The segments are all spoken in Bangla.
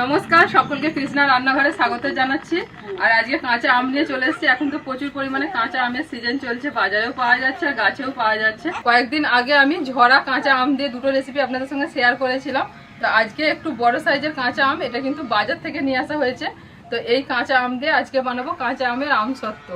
নমস্কার, সকলকে কৃষ্ণা রান্নাঘরে স্বাগত জানাচ্ছি। আর আজকে কাঁচা আম নিয়ে চলে এসেছি। এখন তো প্রচুর পরিমাণে কাঁচা আমের সিজন চলছে, বাজারেও পাওয়া যাচ্ছে আর গাছেও পাওয়া যাচ্ছে। কয়েকদিন আগে আমি ঝরা কাঁচা আম দিয়ে দুটো রেসিপি আপনাদের সঙ্গে শেয়ার করেছিলাম। তো আজকে একটু বড় সাইজের কাঁচা আম, এটা কিন্তু বাজার থেকে নিয়ে আসা হয়েছে। তো এই কাঁচা আম দিয়ে আজকে বানাবো কাঁচা আমের আম সত্ত্ব।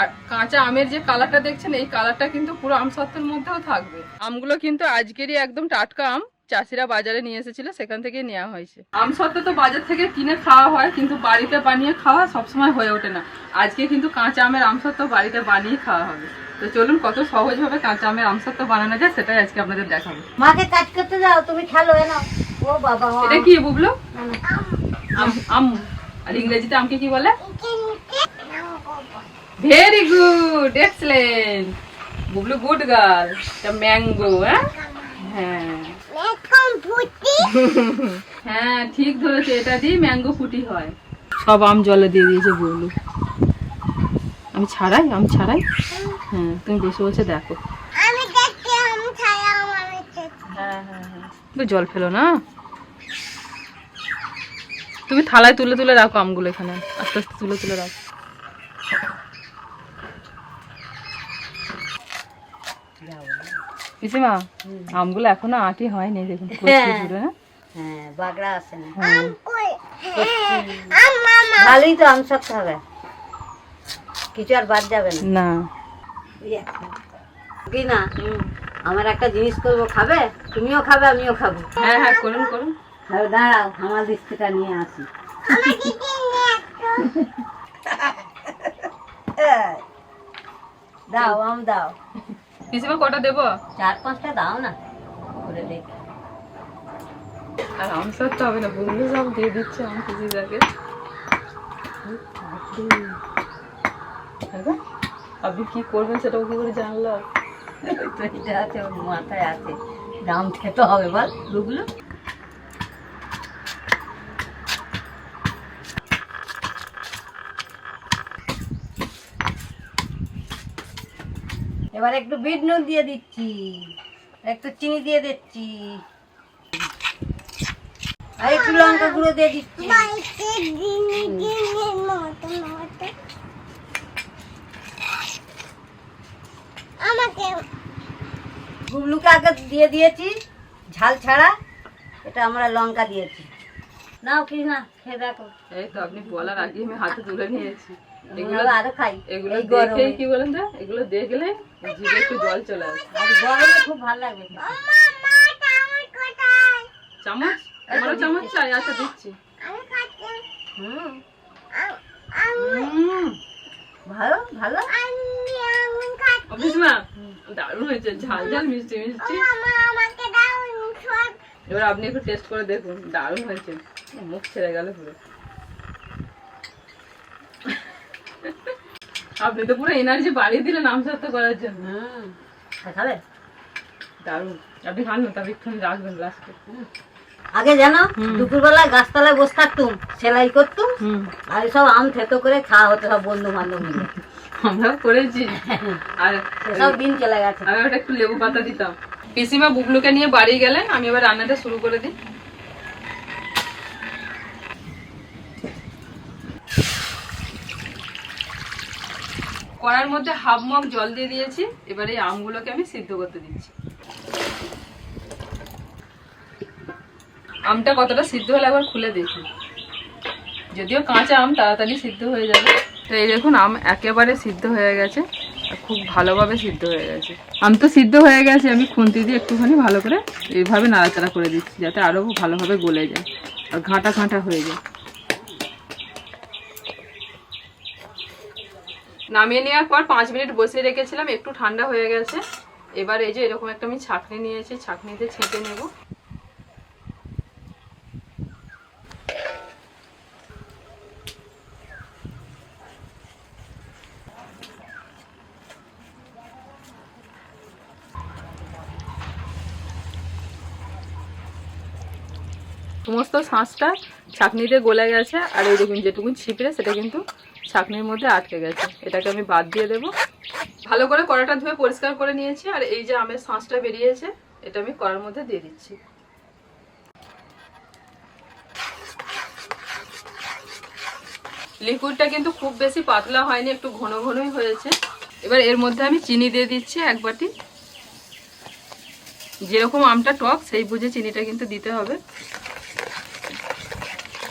আর কাঁচা আমের যে কালারটা দেখছেন, এই কালারটা কিন্তু পুরো আম সত্ত্বের মধ্যেও থাকবে। আমগুলো কিন্তু আজকেরই একদম টাটকা আম। চাষিরা বাজারে নিয়ে এসেছিল সেখান থেকে নেওয়া হয়েছে। আম সত্ত্ব তো বাজার থেকে কিনে খাওয়া হয় কিন্তু বাড়িতে বানিয়ে খাওয়া সবসময় হয়ে ওঠে না। আজকে কিন্তু কাঁচা আমের আম সত্ত্ব বাড়িতে বানিয়ে খাওয়া হবে। তো চলুন কত সহজভাবে কাঁচা আমের আম সত্ত্ব বানানো যায় সেটাই আজকে আপনাদের দেখাবো। মাকে কাজ করতে যাও তুমি খেলো নাও। ও বাবা ও এটা কি বুবলো? আম আম। আর ইংরেজিতে আমকে কি বলে? Very good excellent Bublu good girl এটা ম্যাঙ্গো হ্যাঁ? হ্যাঁ। হ্যাঁ ঠিক ধরেছে এটা দিয়ে ম্যাঙ্গো ফুটি হয়। সব আম জলে দিয়ে দিয়েছে বুবলু আমি ছাড়াই আমি ছাড়াই? হ্যাঁ তুমি বসে বসে দেখো। আমি দেখতে আমি ছায়া আমার হ্যাঁ হ্যাঁ হ্যাঁ। তুমি জল ফেলো না? তুমি থালায় তুলে তুলে রাখো আমগুলো এখানে। আস্তে আস্তে তুলে তুলে রাখো। পিসিমা আমগুলো এখনও আটি হয়নি দেখুন হ্যাঁ। হ্যাঁ? হ্যাঁ বাগড়া আছে না। হ্যাঁ ভালোই তো আম সত্য হবে। কিছু আর বাদ যাবে না। না। কি না আমার একটা জিনিস করব খাবে? তুমিও খাবে আমিও খাব। হ্যাঁ হ্যাঁ করুন করুন। তাহলে দাঁড়াও আমার বিস্কুটটা নিয়ে আসি। দাও আম দাও। পিসিমা কটা দেবো? চার পাঁচটা দাও না করে দেখি। আর আম সব তো হবে না বললে সব দিয়ে দিচ্ছে আম পিসি যাকে আপনি কি করবেন সেটাও কি করে জানলো তো এটা আছে ওর মাথায় আছে। দাম খেতে হবে বল দুগুলো এবার একটু বিট নুন দিয়ে দিচ্ছি। একটু চিনি দিয়ে দিচ্ছি। আর একটু লঙ্কা গুঁড়ো দিয়ে দিচ্ছি। গুবলুকে আগে দিয়ে দিয়েছি, ঝাল ছাড়া। এটা আমরা লঙ্কা দিয়েছি। নাও কি না খেয়ে দেখো। এই তো আপনি বলার আগে আমি হাতে তুলে নিয়েছি। এগুলো এগুলো আরও খাই। এগুলো দেখেই কি বলেন তো? এগুলো দেখলে জিভে একটু জল চলে আসে। আর গরমে খুব ভালো লাগবে চামচ চামচ? চাই? আচ্ছা দিচ্ছি। হুম। ভালো ভালো। দারুণ হয়েছে ঝাল ঝাল মিষ্টি মিষ্টি। এবার আপনি একটু টেস্ট করে দেখুন। দারুণ হয়েছে। মুখ ছেড়ে গেল পুরো। আপনি তো পুরো এনার্জি বাড়িয়ে দিলেন আমসাত্য করার জন্য। খাবে দারুণ। আপনি খান না তবে একটু রাখবেন লাস্টে আগে জানো। দুপুরবেলা গাছতলায় বসে থাকতুম সেলাই করতুম আর সব আম থেতো করে খাওয়া হতো সব বন্ধু বান্ধব মিলে। আমরাও করেছি। আর সব দিন চলে গেছে। আমি ওটা একটু লেবু পাতা দিতাম। পিসিমা বুবলুকে নিয়ে বাড়ি গেলেন আমি এবার রান্নাটা শুরু করে দিই। কড়ার মধ্যে হাফ মগ জল দিয়ে দিয়েছি। এবার এই আমগুলোকে আমি সিদ্ধ করতে দিচ্ছি। আমটা কতটা সিদ্ধ হলে একবার খুলে দেখি। যদিও কাঁচা আম তাড়াতাড়ি সিদ্ধ হয়ে যাবে। তো এই দেখুন, আম একেবারে সিদ্ধ হয়ে গেছে খুব ভালোভাবে সিদ্ধ হয়ে গেছে। আম তো সিদ্ধ হয়ে গেছে, আমি খুন্তি দিয়ে একটুখানি ভালো করে এইভাবে নাড়াচাড়া করে দিচ্ছি, যাতে আরও ভালোভাবে গলে যায় আর ঘাঁটা ঘাঁটা হয়ে যায়। নামিয়ে নেওয়ার পর পাঁচ মিনিট বসিয়ে রেখেছিলাম, একটু ঠান্ডা হয়ে গেছে। এবার এই যে এরকম একটা আমি ছাঁকনি নিয়েছি, ছাঁকনিতে ছেঁকে নেব। সমস্ত শাঁসটা ছাঁকনিতে গলে গেছে, আর এই দেখুন যেটুকুন ছিপড়ে, সেটা কিন্তু ছাঁকনির মধ্যে আটকে গেছে। এটাকে আমি বাদ দিয়ে দেবো। ভালো করে কড়াটা ধুয়ে পরিষ্কার করে নিয়েছি, আর এই যে আমের শাঁসটা বেরিয়েছে, এটা আমি কড়ার মধ্যে দিয়ে দিচ্ছি। লিকুইডটা কিন্তু খুব বেশি পাতলা হয়নি, একটু ঘন ঘনই হয়েছে। এবার এর মধ্যে আমি চিনি দিয়ে দিচ্ছি এক বাটি। যেরকম আমটা টক, সেই বুঝে চিনিটা কিন্তু দিতে হবে।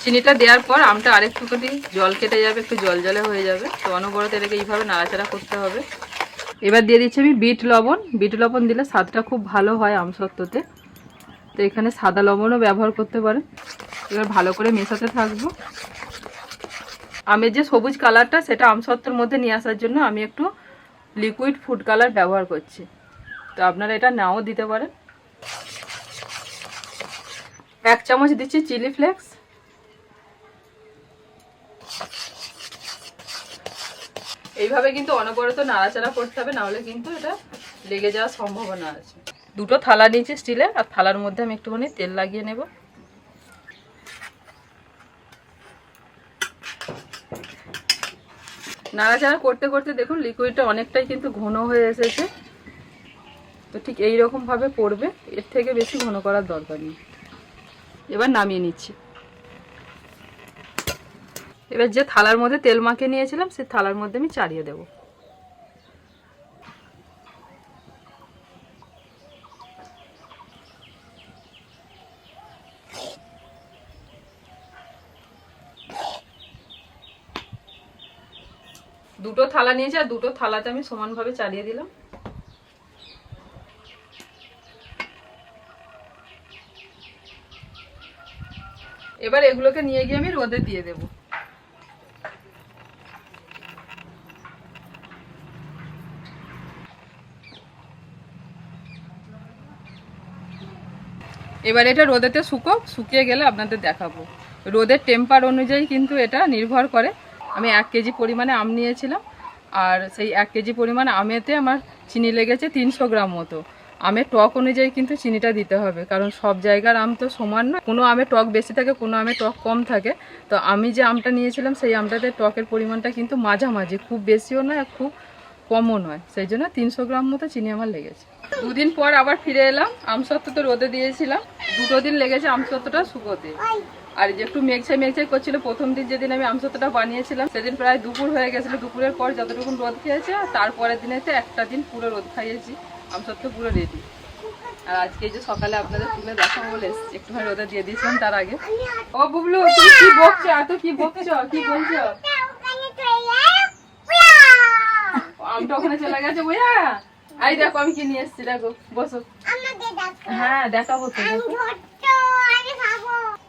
চিনিটা দেওয়ার পর আমটা আরেকটু আরেকটুখানি জল কেটে যাবে, একটু জল জলে হয়ে যাবে। তো অনবরত এটাকে এইভাবে নাড়াচাড়া করতে হবে। এবার দিয়ে দিচ্ছি আমি বিট লবণ। বিট লবণ দিলে স্বাদটা খুব ভালো হয় আমসত্ত্বতে। তো এখানে সাদা লবণও ব্যবহার করতে পারেন। এবার ভালো করে মেশাতে থাকব। আমের যে সবুজ কালারটা, সেটা আমসত্ত্বর মধ্যে নিয়ে আসার জন্য আমি একটু লিকুইড ফুড কালার ব্যবহার করছি। তো আপনারা এটা নাও দিতে পারেন। এক চামচ দিচ্ছি চিলি ফ্লেক্স এইভাবে কিন্তু অনবরত নাড়াচাড়া করতে হবে, নাহলে কিন্তু এটা লেগে যাওয়ার সম্ভাবনা আছে। দুটো থালা নিয়েছি স্টিলের, আর থালার মধ্যে আমি একটুখানি তেল লাগিয়ে নেব। নাড়াচাড়া করতে করতে দেখুন লিকুইডটা অনেকটাই কিন্তু ঘন হয়ে এসেছে। তো ঠিক এই রকম পড়বে, এর থেকে বেশি ঘন করার দরকার নেই। এবার নামিয়ে নিচ্ছি। এবার যে থালার মধ্যে তেল মাখিয়ে নিয়েছিলাম সেই থালার মধ্যে আমি চাড়িয়ে দেব। দুটো থালা নিয়েছি, আর দুটো থালাতে আমি সমানভাবে চালিয়ে দিলাম। এবার এগুলোকে নিয়ে গিয়ে আমি রোদে দিয়ে দেবো। এবার এটা রোদেতে শুকোক শুকিয়ে গেলে আপনাদের দেখাবো। রোদের টেম্পার অনুযায়ী কিন্তু এটা নির্ভর করে। আমি এক কেজি পরিমাণে আম নিয়েছিলাম, আর সেই এক কেজি পরিমাণ আমেতে আমার চিনি লেগেছে তিনশো গ্রাম মতো। আমের টক অনুযায়ী কিন্তু চিনিটা দিতে হবে, কারণ সব জায়গার আম তো সমান নয়। কোনো আমে টক বেশি থাকে, কোনো আমে টক কম থাকে। তো আমি যে আমটা নিয়েছিলাম, সেই আমটাতে টকের পরিমাণটা কিন্তু মাঝামাঝি, খুব বেশিও নয় খুব কমও নয়। সেই জন্য তিনশো গ্রাম মতো চিনি আমার লেগেছে। দুদিন পর আবার ফিরে এলাম। আমসত্ত্ব তো রোদে দিয়েছিলাম। দুটো দিন লেগেছে আমসত্ত্বটা শুকোতে। আর যে একটু মেঘছে মেঘছে করছিল প্রথম দিন যেদিন আমি আমসত্ত্বটা বানিয়েছিলাম সেদিন প্রায় দুপুর হয়ে গেছিল। দুপুরের পর যতটুকু রোদ খেয়েছে আর তারপরের দিনেতে একটা দিন পুরো রোদ খাইয়েছি। আমসত্ত্ব পুরো রেডি আর আজকে যে সকালে আপনাদের তুলে দেখাবো বলে একটুখানি রোদে দিয়ে দিয়েছিলাম তার আগে। ও বুবলু তুমি কি বকছো? এত কি বকছো? কি বলছো? আমটা ওখানে চলে গেছে বইয়া আই দেখো আমি কি নিয়ে এসেছি দেখো বসো। হ্যাঁ দেখাবো তো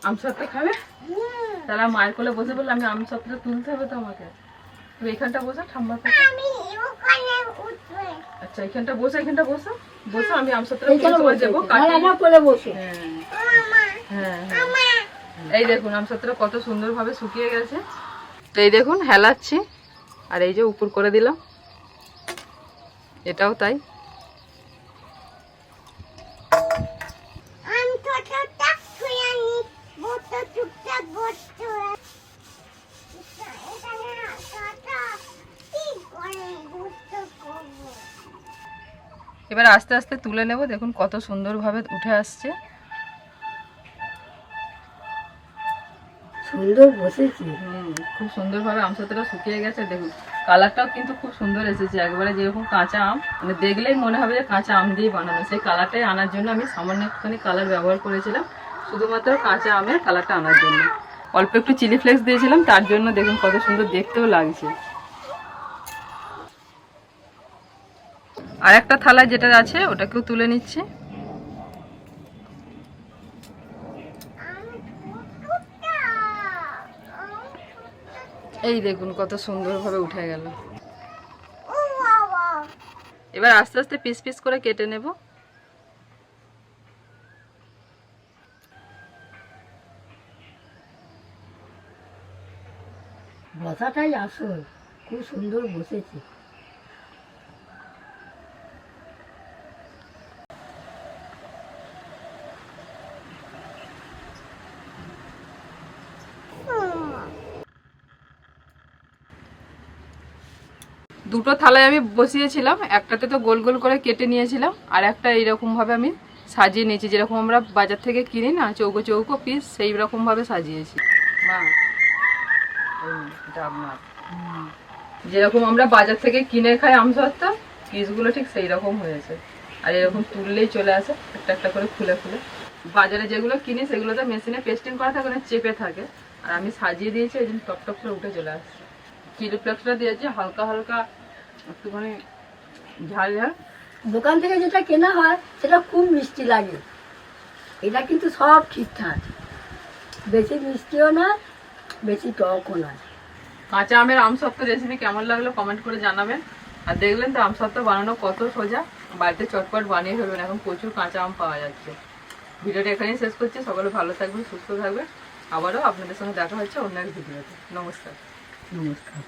আম সত্ত্ব খাবে। তাহলে মায়ের কোলে বসে বললে আমি আম তুলতে হবে তো আমাকে তুমি এখানটা বসো ঠাম্মার কাছে আচ্ছা এখানটা বসো এখানটা বসো। বসো আমি আম সত্ত্বটা তুলতে যাব কাটিয়ে হ্যাঁ। হ্যাঁ হ্যাঁ। এই দেখুন আমসত্রা কত সুন্দরভাবে শুকিয়ে গেছে। তো এই দেখুন হেলাচ্ছি। আর এই যে উপর করে দিলাম। এটাও তাই? এবার আস্তে আস্তে তুলে নেব দেখুন কত সুন্দরভাবে উঠে আসছে। সুন্দর বসেছি। খুব সুন্দরভাবে আমসত্বটা শুকিয়ে গেছে, দেখুন। কালারটাও কিন্তু খুব সুন্দর এসেছে, একবারে যেরকম কাঁচা আম। মানে দেখলেই মনে হবে যে কাঁচা আম দিয়ে বানানো। সেই কালারটাই আনার জন্য আমি সামান্য একটুখানি কালার ব্যবহার করেছিলাম, শুধুমাত্র কাঁচা আমের কালারটা আনার জন্য। অল্প একটু চিলি ফ্লেক্স দিয়েছিলাম, তার জন্য দেখুন কত সুন্দর দেখতেও লাগছে। আর একটা থালা যেটা আছে, ওটাকেও তুলে নিচ্ছি। এই দেখুন কত সুন্দরভাবে উঠে গেল। এবার আস্তে আস্তে পিস পিস করে কেটে নেব। বসাটাই আসল খুব সুন্দর বসেছে। দুটো থালায় আমি বসিয়েছিলাম একটাতে তো গোল গোল করে কেটে নিয়েছিলাম আর একটা এইরকম ভাবে আমি সাজিয়ে নিয়েছি যেরকম আমরা বাজার থেকে কিনি না চৌকো চৌকো পিস সেই রকমভাবে সাজিয়েছি। যেরকম আমরা বাজার থেকে কিনে খাই আমসত্ত্ব পিসগুলো ঠিক সেই রকম হয়েছে। আর এরকম তুললেই চলে আসে একটা একটা করে খুলে খুলে। বাজারে যেগুলো কিনি সেগুলো তো মেশিনে পেস্টিং করা থাকে না চেপে থাকে। আর আমি সাজিয়ে দিয়েছি ওই জন্য টপ টপ করে উঠে চলে আসছে। চিলি ফ্লেক্সটা দিয়েছি হালকা হালকা একটুখানি ঝাল ঝাল। দোকান থেকে যেটা কেনা হয় সেটা খুব মিষ্টি লাগে। এটা কিন্তু সব ঠিকঠাক। বেশি মিষ্টিও না বেশি টকও নয়। কাঁচা আমের আমসত্ত্ব রেসিপি কেমন লাগল কমেন্ট করে জানাবেন। আর দেখলেন তো আমসত্ত্ব বানানো কত সোজা। বাড়িতে চটপট বানিয়ে ফেলবেন এখন প্রচুর কাঁচা আম পাওয়া যাচ্ছে। ভিডিওটা এখানেই শেষ করছি সকলে ভালো থাকবেন সুস্থ থাকবেন। আবারও আপনাদের সঙ্গে দেখা হচ্ছে অন্য এক ভিডিওতে। নমস্কার। নমস্কার